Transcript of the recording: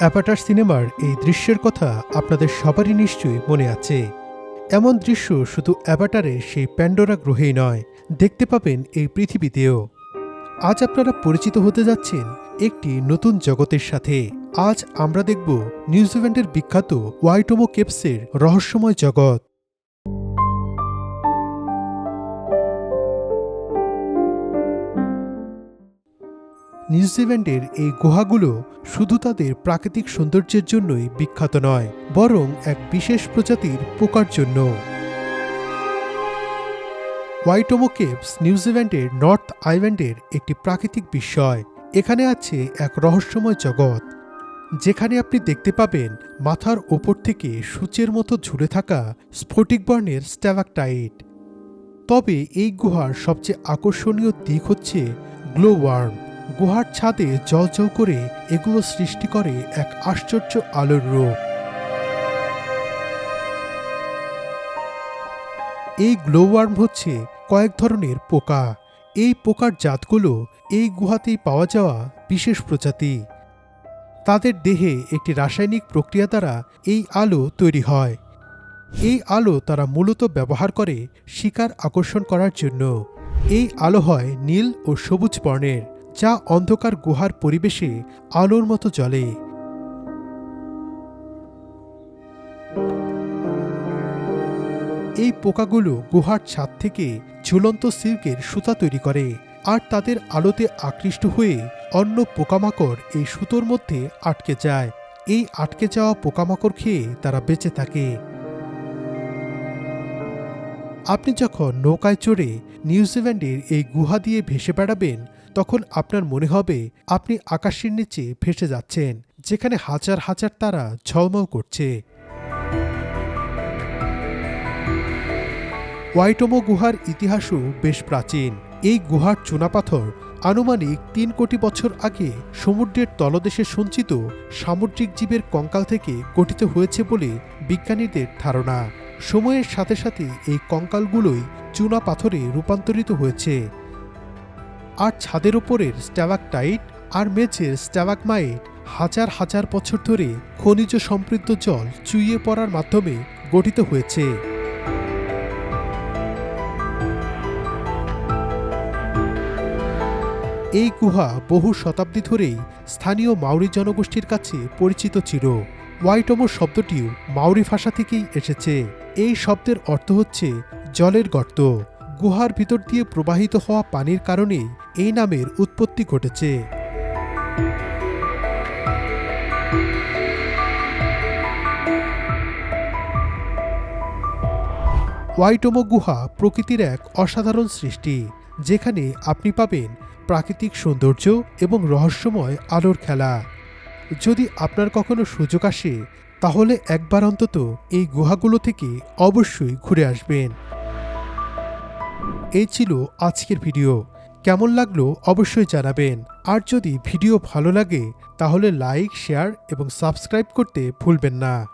অ্যাপাটার সিনেমার এই দৃশ্যের কথা আপনাদের সবারই নিশ্চয়ই মনে আছে। এমন দৃশ্য শুধু অ্যাভাটারের সেই প্যান্ডোরা গ্রহেই নয়, দেখতে পাবেন এই পৃথিবীতেও। আজ আপনারা পরিচিত হতে যাচ্ছেন একটি নতুন জগতের সাথে। আজ আমরা দেখব নিউজিল্যান্ডের বিখ্যাত ওয়াইটোমো কেপসের রহস্যময় জগৎ। নিউজিল্যান্ডের এই গুহাগুলো শুধু তাদের প্রাকৃতিক সৌন্দর্যের জন্যই বিখ্যাত নয়, বরং এক বিশেষ প্রজাতির পোকার জন্য হোয়াইটোমো কেভস নিউজিল্যান্ডের নর্থ আইল্যান্ডের একটি প্রাকৃতিক বিস্ময়। এখানে আছে এক রহস্যময় জগৎ। যেখানে আপনি দেখতে পাবেন মাথার ওপর থেকে সূচের মতো ঝুলে থাকা স্ফটিক বর্ণের স্ট্যাভাকটাইট তবে এই গুহার সবচেয়ে আকর্ষণীয় দিক হচ্ছে গ্লো ওয়ার্ম গুহার ছাদে জল জল করে এগুলো সৃষ্টি করে এক আশ্চর্য আলোর রূপ। এই গ্লোওয়ার্ম হচ্ছে কয়েক ধরনের পোকা। এই পোকার জাতগুলো এই গুহাতেই পাওয়া যাওয়া বিশেষ প্রজাতি। তাদের দেহে একটি রাসায়নিক প্রক্রিয়া দ্বারা এই আলো তৈরি হয়। এই আলো তারা মূলত ব্যবহার করে শিকার আকর্ষণ করার জন্য। এই আলো হয় নীল ও সবুজ বর্ণের। যা অন্ধকার গুহার পরিবেশে আলোর মতো জ্বলে। এই পোকাগুলো গুহার ছাদ থেকে ঝুলন্ত সিল্কের সুতা তৈরি করে আর তাদের আলোতে আকৃষ্ট হয়ে অন্য পোকামাকড় এই সুতোর মধ্যে আটকে যায়। এই আটকে যাওয়া পোকামাকড় খেয়ে তারা বেঁচে থাকে। আপনি যখন নৌকায় চড়ে নিউজিল্যান্ডের এই গুহা দিয়ে ভেসে বেড়াবেন তখন আপনার মনে হবে আপনি আকাশের নিচে ভেসে যাচ্ছেন, যেখানে হাজার হাজার তারা ঝলমল করছে। ওয়াইটোমো গুহার ইতিহাসও বেশ প্রাচীন। এই গুহার চুনাপাথর আনুমানিক তিন কোটি বছর আগে সমুদ্রের তলদেশে সঞ্চিত সামুদ্রিক জীবের কঙ্কাল থেকে গঠিত হয়েছে বলে বিজ্ঞানীদের ধারণা। সময়ের সাথে সাথে এই কঙ্কালগুলোই চুনা পাথরে রূপান্তরিত হয়েছে। আর ছাদের ওপরের স্ট্যাভাকটাইট আর মেঝের স্ট্যাভাকমাইট হাজার হাজার বছর ধরে খনিজ সমৃদ্ধ জল চুইয়ে পড়ার মাধ্যমে গঠিত হয়েছে। এই গুহা বহু শতাব্দী ধরেই স্থানীয় মাউরি জনগোষ্ঠীর কাছে পরিচিত ছিল। ওয়াইটমো শব্দটিও মাউরি ভাষা থেকেই এসেছে। এই শব্দের অর্থ হচ্ছে জলের গর্ত। গুহার ভিতর দিয়ে প্রবাহিত হওয়া পানির কারণে এই নামের উৎপত্তি ঘটেছে। ওয়াইটোমো গুহা প্রকৃতির এক অসাধারণ সৃষ্টি, যেখানে আপনি পাবেন প্রাকৃতিক সৌন্দর্য এবং রহস্যময় আলোর খেলা। যদি আপনার কখনো সুযোগ আসে, তাহলে একবার অন্তত এই গুহাগুলো থেকে অবশ্যই ঘুরে আসবেন। এই ছিল আজকের ভিডিও। কেমন লাগল অবশ্যই জানাবেন। আর যদি ভিডিও ভালো লাগে, তাহলে লাইক, শেয়ার এবং সাবস্ক্রাইব করতে ভুলবেন না।